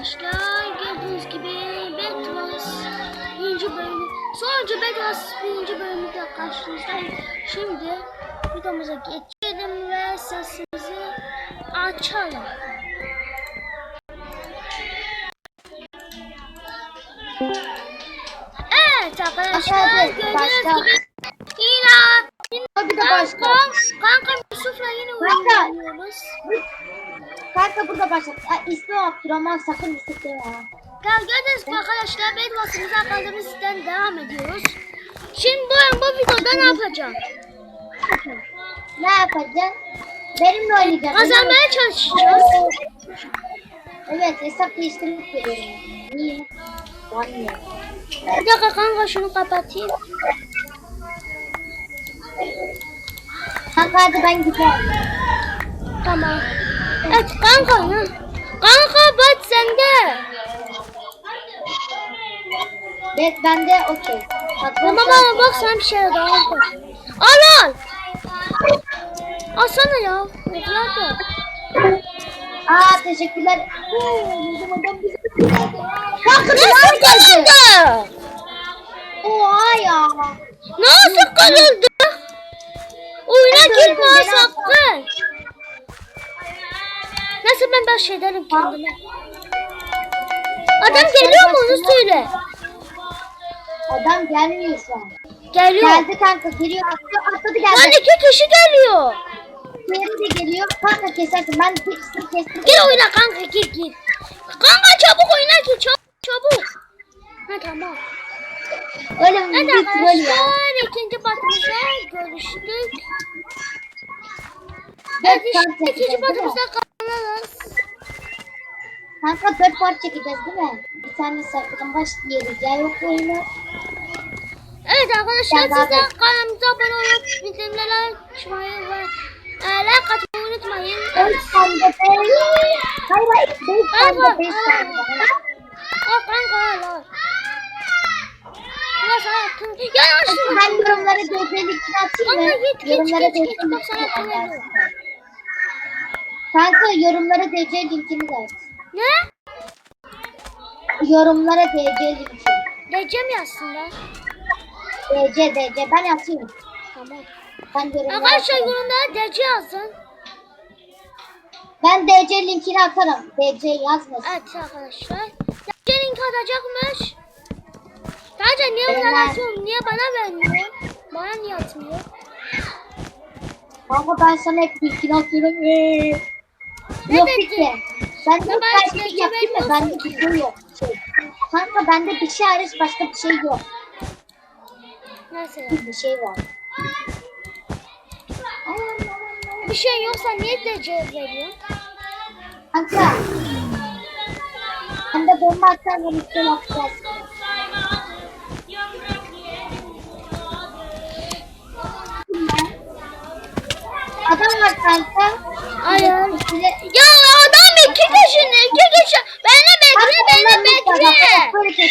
arkadaşlar. Gördüğünüz gibi Bedwars birinci bölümü, sonuncu Bedwars birinci bölümünde karşınızdayım. Şimdi videomuza geçelim ve sesimizi açalım. Evet arkadaşlar gördüğünüz gibi yine Hadi de kanka, başla. kanka Yusuf'la yine oynuyoruz. Kanka burada başla. Ya, ismi Abdurrahman sakın istek deme ya. Gel gördüğünüz gibi arkadaşlar Bedwars'ımıza kaldığımız sizden devam ediyoruz. Şimdi bu, bu videoda ne yapacağım? Ne yapacaksın? Benimle oynayacaksın. Kazanmaya çalışacağız. Evet hesap değiştirip geliyorum. Niye? Anne. Bir dakika kanka şunu kapatayım. Kanka hadi ben giderim. Tamam. Kanka. Kanka bak sende. Evet ben de okey. Tamam ama bak sen bir şey daha al. Al al. Alsana ya. Evladım. Aa teşekkürler. Kanka Nasıl kırıldı? Oha ya. Nasıl kırıldı? Oyuna Ben de Nasıl ben baş ederim kendime? Adam geliyor mu onu söyle. Adam gelmiyor şu an. Geliyor. Geldi kanka geliyor. Atladı, atladı geldi. Lan iki kişi geliyor. Diğeri de geliyor. Kanka kesersin. Ben hepsini kestim. Gir oyna kanka gir gir. Kanka çabuk oyna gir çabuk çabuk. Ha tamam. Öyle mi? Evet arkadaşlar ikinci batımızda görüştük. Evet ikinci batımızda. Kanka dört part çekeceğiz değil mi? Bir tane saklambaç diyoruz ya yok oyunu. Evet arkadaşlar siz de kanalımıza abone olup bildirimleri açmayı ve e, like atmayı unutmayın. Tane Kanka. de beş tane de. Al kanka altın. Ya. Ben yorumlara içine atayım mı? Yorumlara içine atayım. atarsın. Kanka yorumlara DC linkini de at. Ne? Yorumlara DC linki. Diyeceğim ya aslında. DC DC ben atayım. Tamam. Ben yorumlara Arkadaşlar atarım. yorumlara DC yazın. Ben DC linkini atarım. DC yazmasın. Evet arkadaşlar. DC link atacakmış. Sadece niye bana atıyor? Niye bana vermiyor? Bana niye atmıyor? Ama ben sana hep linkini atıyorum. Ee. Yok işte. Ben de Ya ben kardeşlik size yaptım ya güvenmiyorum bende bir şey yok. Şey. Kanka bende bir şey hariç başka bir şey yok. Nasıl? Bir şey var. Bir şey yoksa niye DC veriyor? Kanka. Ben de bomba atar ve işte yapacağız. Adam var kanka. Ya adam iki kişi iki kişi. Beni bekle beni bekle.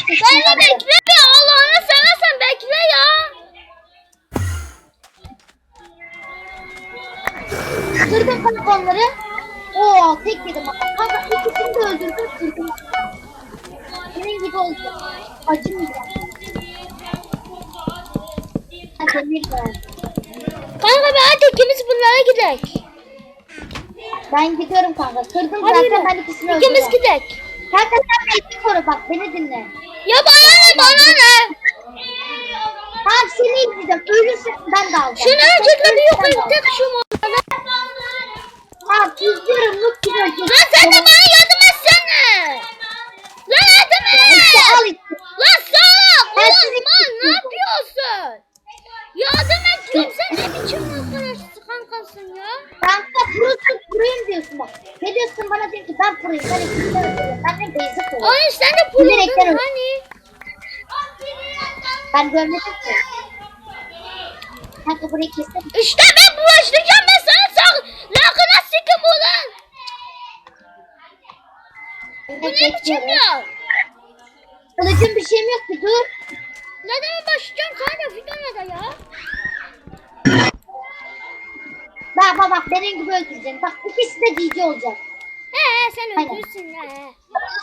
Beni bekle bir Allah'ını seversen bekle ya. Kırdım kanka onları. Oo tek yedim. Kanka ikisini de öldürdüm kırdım. Senin gibi oldu. Ver. Kanka be hadi ikimiz bunlara gidelim. Ben gidiyorum kanka. Kırdım Hadi zaten ben yürü. ikisini İkimiz öldürdüm. gidelim. Kanka sen beni koru bak beni dinle. Ya bana ne bana ne? Tamam seni izleyeceğim. Ölürsün ben de alacağım. Şunu bir yok ettik şu modada. Tamam izliyorum. Mut gibi öleceksin. Lan sen de bana Ben görmedim ki. Kanka burayı kesin. İşte ben bulaştıracağım ben sana sağ. Lakına sikim ulan. Bu ne biçim ya? Kılıcım bir şeyim yok ki dur. Neden başlayacağım sana video ne de ya? Bak bak bak benim gibi öldüreceksin. Bak ikisi de DJ olacak. He he sen öldürsün he.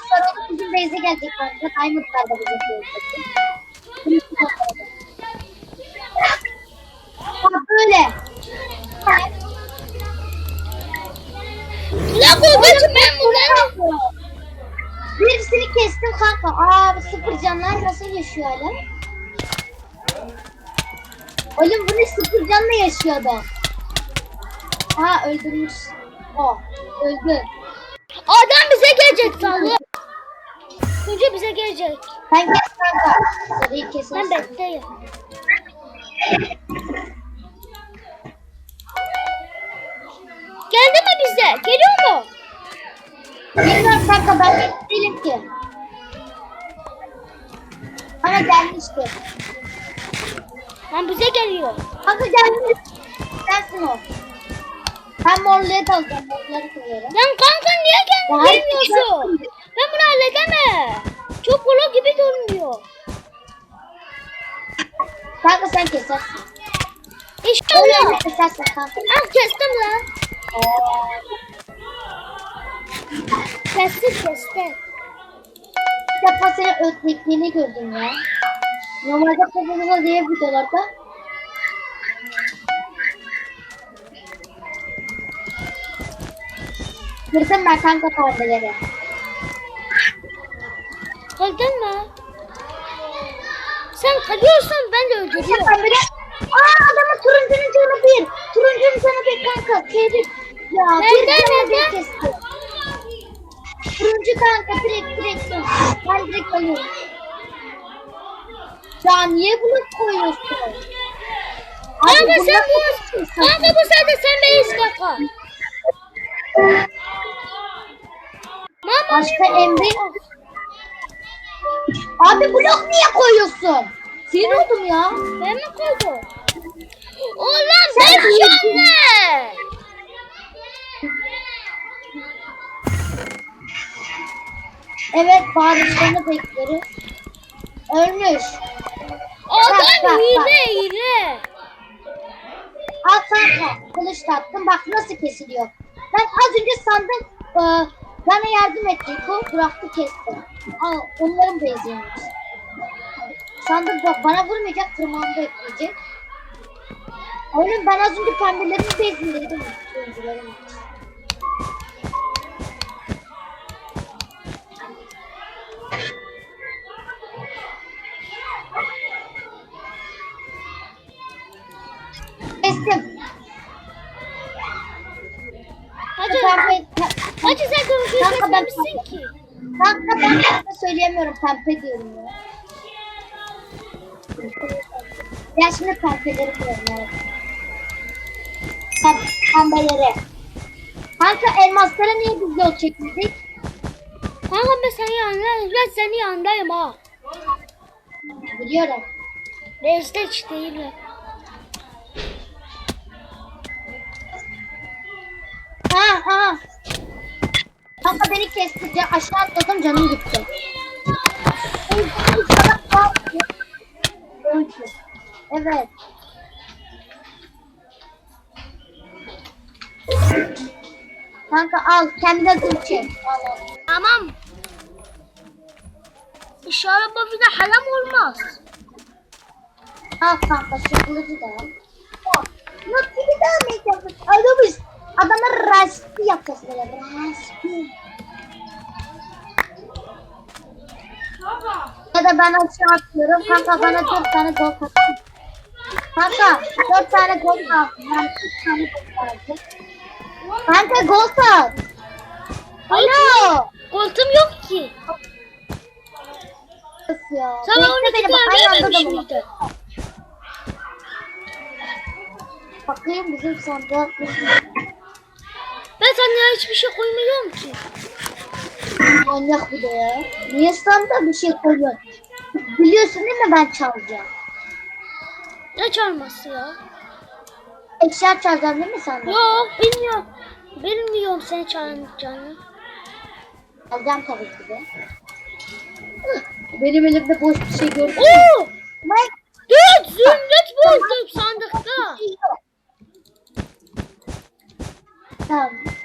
Sonra bizim base'e gelecek kanka. Diamond'lar da bize gelecek. Ha böyle. La babacım ben bunları... Birisini kestim kanka. Aa sıfır canlar nasıl yaşıyor hala? Oğlum bu ne sıfır canla yaşıyordu. Aa öldürmüş. O öldü. Adam bize gelecek sandım. Önce bize gelecek. Ben kes kanka. Sarıyı Ben bekleyeyim. Geldi mi bize? Geliyor mu? Bilmiyorum kanka ben de değilim ki. Ama gelmişti. Lan bize geliyor. Kanka gelmiş. Sensin o. Ben morluya dalacağım. Morları koyuyorum. Lan kanka niye gel gelmiyorsun? Ben bunu halledemem. Çok kolay gibi durmuyor. Kanka sen kesersin. Öyle İnşallah. mi kesersin kanka? Ah kestim lan. Oo. Kestim kestim. Bir defa seni ötekliğini gördüm ya. Normalde kafamıza diye videolarda. Kırdım ben kanka perdeleri. Kaldın mı? Sen kalıyorsun ben de öldürüyorum. Şaka bile. Aa adamın turuncunun canı bir. Turuncunun canı bir kanka. Tebrik. Ya Nerede, nerede? Turuncu kanka direkt direkt. Ben direkt alıyorum. Ya niye bunu koyuyorsun? Abi Kanka sen bunlar bu... Kanka bu saatte sen beyiz kanka. Mama. Başka Emre. Abi blok niye koyuyorsun? Sinir oldum ya. Ben mi koydum? Ulan Sen ben koydun. Evet bağırışlarını bekliyoruz. Ölmüş. Adam hile hile. Al kanka. Kılıç taktım. Bak nasıl kesiliyor. Ben az önce sandım e, bana yardım etti. Bu bıraktı kesti. Al onların benzeymiş. Sandım bak bana vurmayacak tırmandı ekleyecek. Oğlum ben az önce pembelerin bezindeydim. Oyuncuların. Pembe, hacı sen ben- kesmemişsin ki. Kanka ben pembe söyleyemiyorum. Pembe diyorum ya. Ya şimdi pembeleri koyalım. Pem- Pembeleri. Kanka elmaslara niye biz yol çekmedik? Kanka ben seni yanındayım. Ben senin yanındayım ha. Biliyorum. Reis'te hiç değilim. Ha ha. Kanka beni kestirce aşağı atladım canım gitti. Evet. Kanka al kendine dur çek. Al al. Tamam. Bu video haram olmaz. Al kanka şu kılıcı da al. Nasıl bir daha ne yapacağız? Adamız. Adamlar raspi yapacağız böyle. Raspi. Ya da ben aşağı atlıyorum. Kanka bana dört tane gol atın. Kanka dört tane gol at. Ben üç tane gol atacağım. Kanka gol at. Alo. Koltuğum yok ki. Ya. Sana onu beni, bak, aynı anda miydi? Bakayım bizim sonda. Ben sana hiçbir şey koymuyorum ki. Manyak bir de ya. Niye sanda bir şey koyuyorsun? Biliyorsun değil mi ben çalacağım? Ne çalması ya? Eşya çalacağım değil mi sanda? Yok bilmiyorum. Bilmiyorum seni çalacağını. Alacağım tabii ki de. Benim elimde boş bir şey gördüm. Oo! Ben Dört zümrüt buldum sandıkta. Tamam.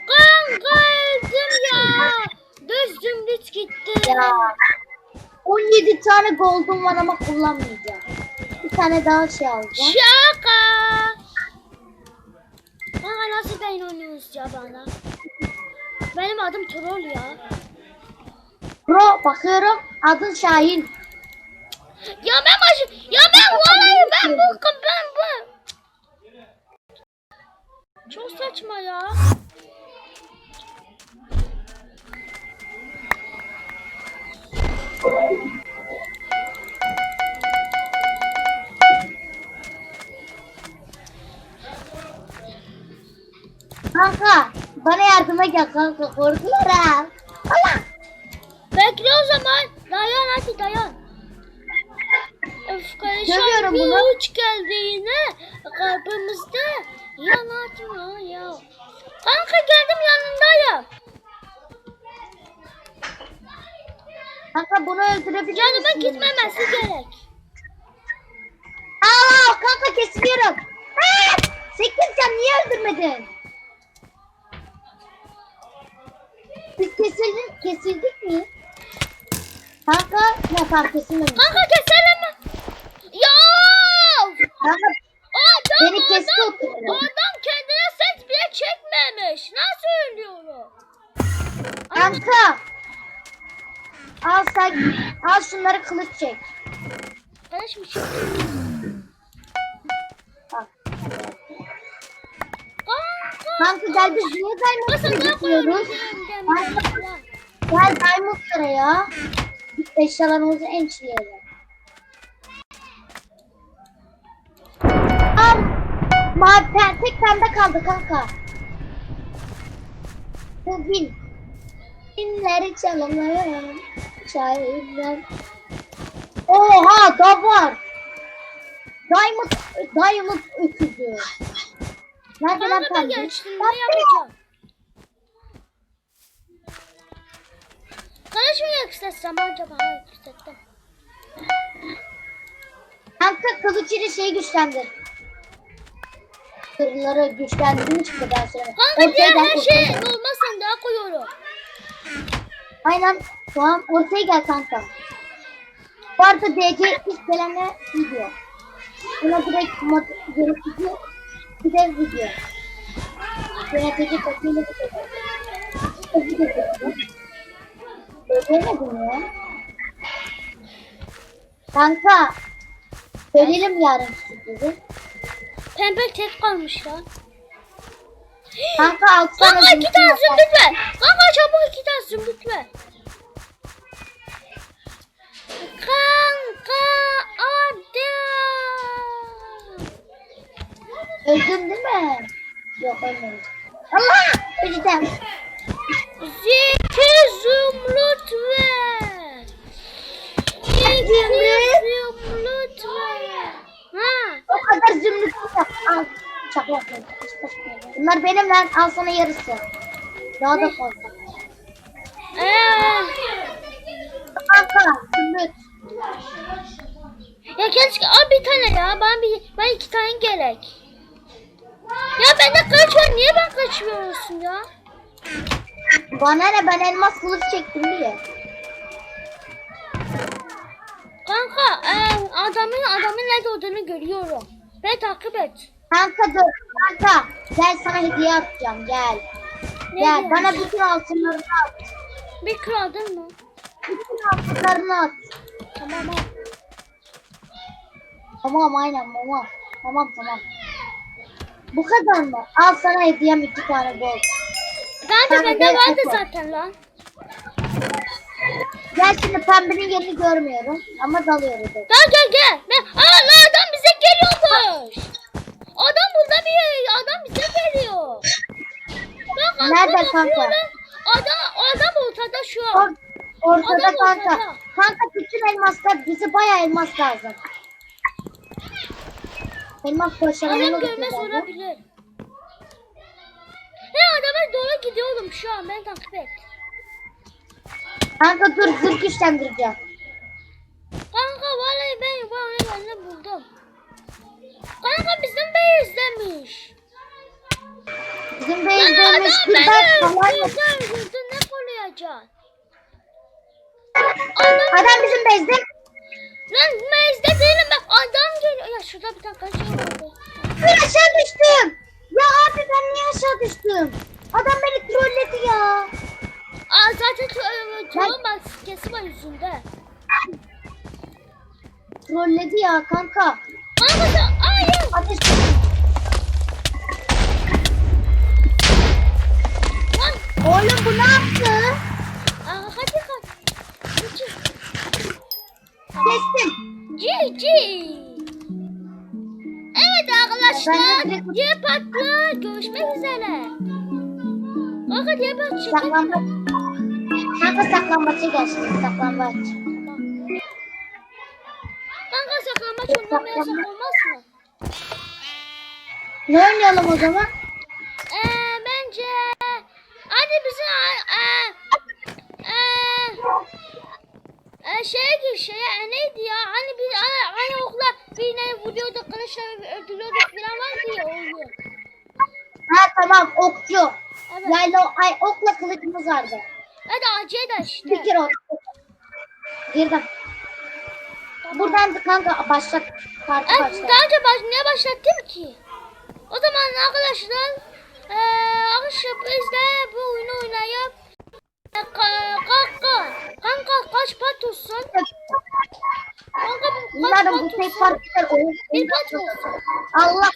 Kanka öldüm ya. Hiç gitti. Ya. 17 tane gold'um var ama kullanmayacağım. Bir tane daha şey alacağım. Şaka. Kanka nasıl ben oynuyoruz ya bana? Benim adım Troll ya. Bro bakıyorum adın Şahin. Ya ben başı... Ya ben vallahi ben bu... Ben bu... Çok saçma ya. Kanka bana yardıma gel kanka korkuyorum. Allah. Bekle o zaman. Dayan hadi dayan. Öf kardeşim bir bunu. uç geldi yine. Kalbimizde. Yanatma ya. Kanka geldim yanındayım. Kanka bunu öldürebilir Canıma misin? gitmemesi gerek. Aa kanka kesiliyorum. Aa, 8 can niye öldürmedin? Biz kesildik, kesildik mi? Kanka ne fark kesilmemiş. Kanka keselim? Ya! Kanka Adam, Beni kesti adam, oturuyor. adam kendine set bile çekmemiş. Nasıl ölüyorum? Kanka. Al sen, al şunları kılıç çek. Kardeşim şu. Al. Kanka. Gel biz niye Diamond'lara gidiyoruz? Gel Diamond'lara ya. Eşyalarımızı en çileyelim. Al. Mavi tek pembe kaldı kanka. Bu bin. Binleri çalalım. Şairler. Oha da var. Diamond, Diamond öküzü. Nerede lan ben. Bak Ne yapacağım? Kardeşim yükseltsem acaba? Ha yükselttim. Kanka kılıç ile şeyi güçlendir. Kırları güçlendirdiğini çıktı ben sonra. Kanka diğer her şey normal sandığa koyuyorum. Aynen. Tamam ortaya gel kanka. Bu arada DC ilk gelenle video. Buna direkt mod yönetici bir de video. Yönetici kapıyla video. Hızlı geçiyorum. Söyleyemedim ya. Kanka. Söyleyelim yarın sürprizi. Pembe tek kalmış lan. Kanka altı tane Kanka iki tane zümrüt ver. Kanka çabuk iki tane zümrüt ver. Kanka hadi. Öldün değil mi? Yok ölmedim. Allah! Öleceğim. Zeki zümrüt ver. Zeki zümrüt ver. Ha. O kadar zümrüt yok. Al. Çakmak. Bunlar benim lan. Al sana yarısı. Daha da fazla. Ee, Kanka zümrüt. Ya keşke al bir tane ya. Ben bir ben iki tane gerek. Ya bende kaç var? Niye ben kaçmıyorsun ya? Bana ne ben elmas kılıç çektim diye. Kanka e, adamın adamın nerede olduğunu görüyorum. Ve takip et. Kanka dur. Kanka gel sana hediye atacağım gel. Ne Gel diyorsun? bana bütün altınlarını at. Bir kırdın mı? Bütün altınlarını at. Tamam al. Tamam aynen tamam. Tamam tamam. Bu kadar mı? Al sana hediyem iki tane gold. Tamam, bende vardı zaten lan. Gel şimdi pembenin yerini görmüyorum ama dalıyoruz. Gel gel gel. Aa lan adam bize geliyormuş. Adam burada bir adam bize geliyor. Bak Nerede kanka? Adam adam ortada şu an. Ortada Adam kanka. ortada. Kanka bütün elmaslar bize bayağı elmas lazım. Elmas Adam başarılı görmez olabilir. He adama doğru gidiyorum şu an. Ben takip et. Kanka dur zırh güçlendireceğim. Kanka vallahi ben bu yerlerini buldum. Kanka bizim base'demiş. Bizim Lan beyzlerimiz adam kırbaç beni falan öldürdü öldürdü ne koruyacaksın? Adam, bizim bezde. lan mezde değilim bak adam geliyor. Ya şurada bir dakika şey vardı. Ben aşağı düştüm. Ya abi ben niye aşağı düştüm? Adam beni trolledi ya. Aa zaten tu- tuğla maskesi var yüzünde. Trolledi ya kanka. Kanka sen hayır. Ateş. Oğlum bu ne yaptı? Aa, hadi kaç. Cici. Kestim. Cici. Evet arkadaşlar. Diğer partla görüşmek üzere. Kanka diğer part çekelim. Saklambaç. Kanka saklambaça gel şimdi saklambaç. Kanka saklanmaç oynamayasak olmaz mı? Ne oynayalım o zaman? Ee, bence hadi bizim e, şeye gir şeye e, neydi ya hani bir hani, hani okla birine vuruyorduk kılıçla öldürüyorduk falan vardı ya oyun. Ha tamam okçu. Evet. Yayla ay okla kılıcımız vardı. Hadi acıya da işte. Bir kere oldu. Girdim. Buradan da kanka başlat. Parti Evet, başlat. daha önce baş, niye başlattım ki? O zaman arkadaşlar eee arkadaşlar biz de bu oyunu oynayıp kanka kanka kaç part olsun? Kanka kaç tek partiler oyun. Bir olsun. Allah.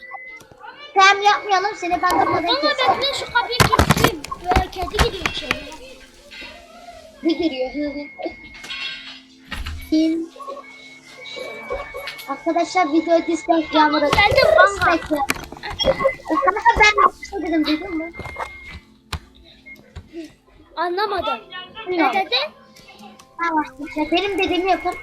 Sen yapmayalım seni ben durmadan Kanka keserim. bekle şu kapıyı kilitleyeyim. Böyle kedi gidiyor içeri. Bir giriyor. Kim? Arkadaşlar video dislike yağmuru. Geldim kanka. Kanka ben şey dedim duydun mu? Anlamadım. Ne dedi? İşte benim dediğimi yapın.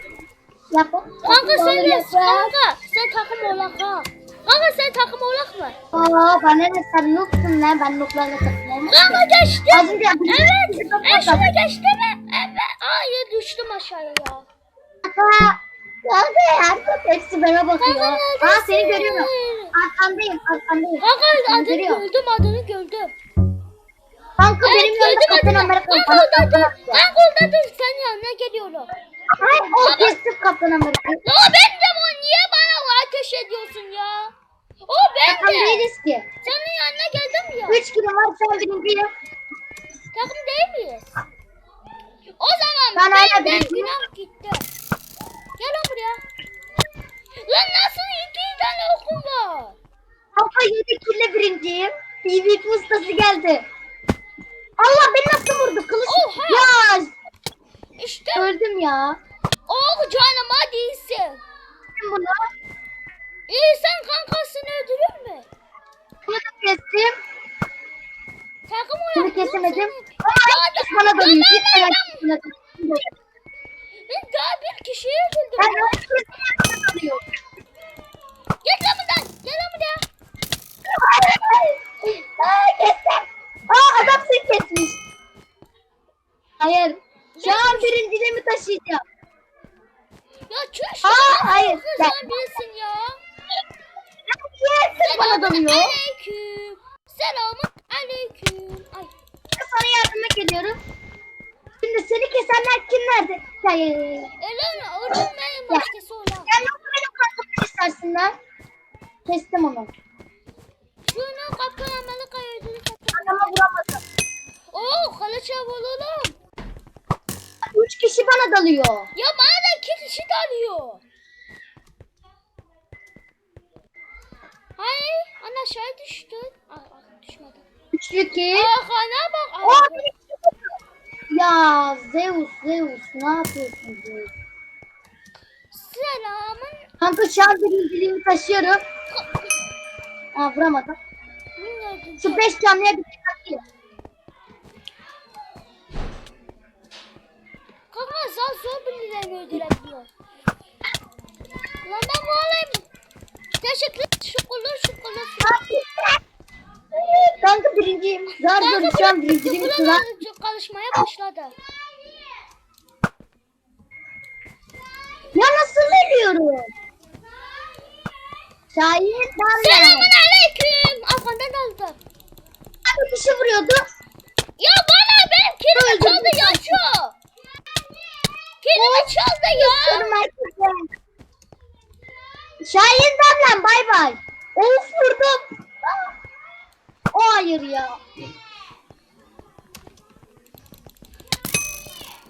Yapın. Kanka sen de kanka sen takım olak ha. Kanka sen takım olak mı? Aa bana ne sen noobsun lan ben nooblarla takılayım. Kanka geçti. Evet. Ben şuna geçti mi? Evet. Hayır düştüm aşağıya ya. Kanka. Kanka yardım hepsi bana bakıyor. Kanka Aa seni görüyorum. Arkandayım arkandayım. Kanka adını gördüm adını gördüm. Kanka Evet benim yanımda Kaptan adını. Amerika. Kanka Bana orada Kaptan dur. Amerika. Kanka orada dur. Senin yanına geliyorum. Hayır o kestim Kaptan Amerika. Ya ben de bu niye bana ateş ediyorsun ya? O ben Takım de. değiliz ki. Senin yanına geldim ya. Üç kilo var sen birinciyim. Takım değil miyiz? O zaman Ben ben, ben, günah gitti. Gel lan buraya. Lan nasıl iki tane okum var? Kanka yedi kilo birinciyim. PvP ustası geldi. Allah beni nasıl vurdu kılıç? Oha. Ya İşte öldüm ya. o canım hadi iyisin. Kim bunu? İyi sen kankasını öldürür mü? Bunu kestim. Takım Bunu olarak kesemedim. Aa, da- bana da Bir Ben daha bir kişiyi Ben öldürdüm. Hayır. Şu an birinciliğimi taşıyacağım. Ya çüş. Aa, hayır, sen birisin ya. Yes, bana Selamun dalıyor. aleyküm. Selamun aleyküm. Ay. Sana yardıma geliyorum. Şimdi seni kesenler kimlerdi? Elin onun benim başkası olan. Gel lan benim kankamı istersin lan. Kestim onu. Şunu kaptan Amerika'ya ödülü satın. Adama vuramadım. Oo kılıç olalım. Üç kişi bana dalıyor. Ya bana da iki kişi dalıyor. Hayır, ana aşağı düştün. Aa, düşmedi. Üçlü ki. Aa, kana bak. Çıktı. Ya Zeus Zeus ne yapıyorsun Zeus? Selamın. Kanka şu an birinciliğimi taşıyorum. Aa vuramadım. Şu beş canlıya bir şey Kanka sen zor birilerini öldürebiliyor. Lan ben bu olayım. Teşekkür şukurlar şukurlar. Kanka birinciyim. Zar zor şu an sıra. Buralar çalışmaya başladı. Ya nasıl ölüyorum? Şahin ben Selamun aleyküm. Arkandan aldı. Bir kişi vuruyordu. Ya bana benim kilimi Kendimi çaldı ya. Şahin ablam bay bay. Of vurdum. Ah. O hayır ya.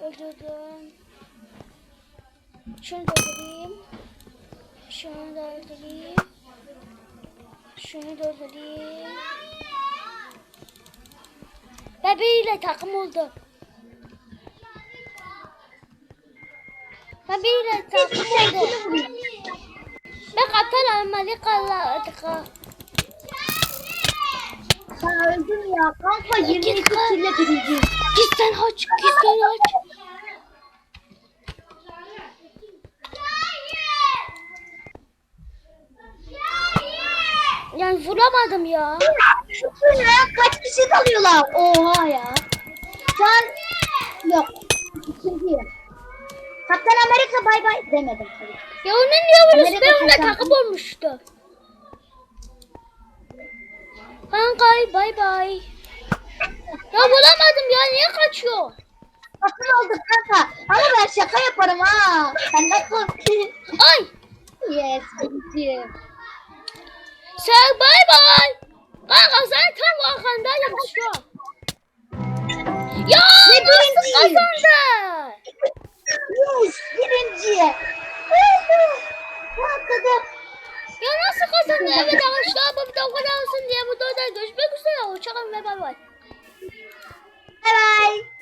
Öldürdüm. Şunu da öldüreyim. Şunu da öldüreyim. Şunu da öldüreyim. Bebeğiyle takım oldu. Seni vurayım. Ben katal Malika Allah'a Sen öldün ya. Kanka 22 kille birinci. Git sen aç, git sen aç. Yani vuramadım ya. Şu? Kaç kişi kalıyorlar? Oha ya. An yok. Kaptan Amerika bay bay demedim tabii. Ya onun vuruyorsun? Amerika Ben kazandı. takım olmuştu. Kankay bay bay. Ya bulamadım ya niye kaçıyor? Bakın oldu kanka. Ama ben şaka yaparım ha. Sen de. Ay yes. Birinciyim. sen bay bay. Kanka sen tam arkandayım şu an. Ya Ne nasıl kazandın? Yes, birinciye. Bu kadar. Ya nasıl kazandın? Evet arkadaşlar bu bir dakika olsun diye bu da görüşmek üzere. Hoşçakalın ve bay bay. Bay bay.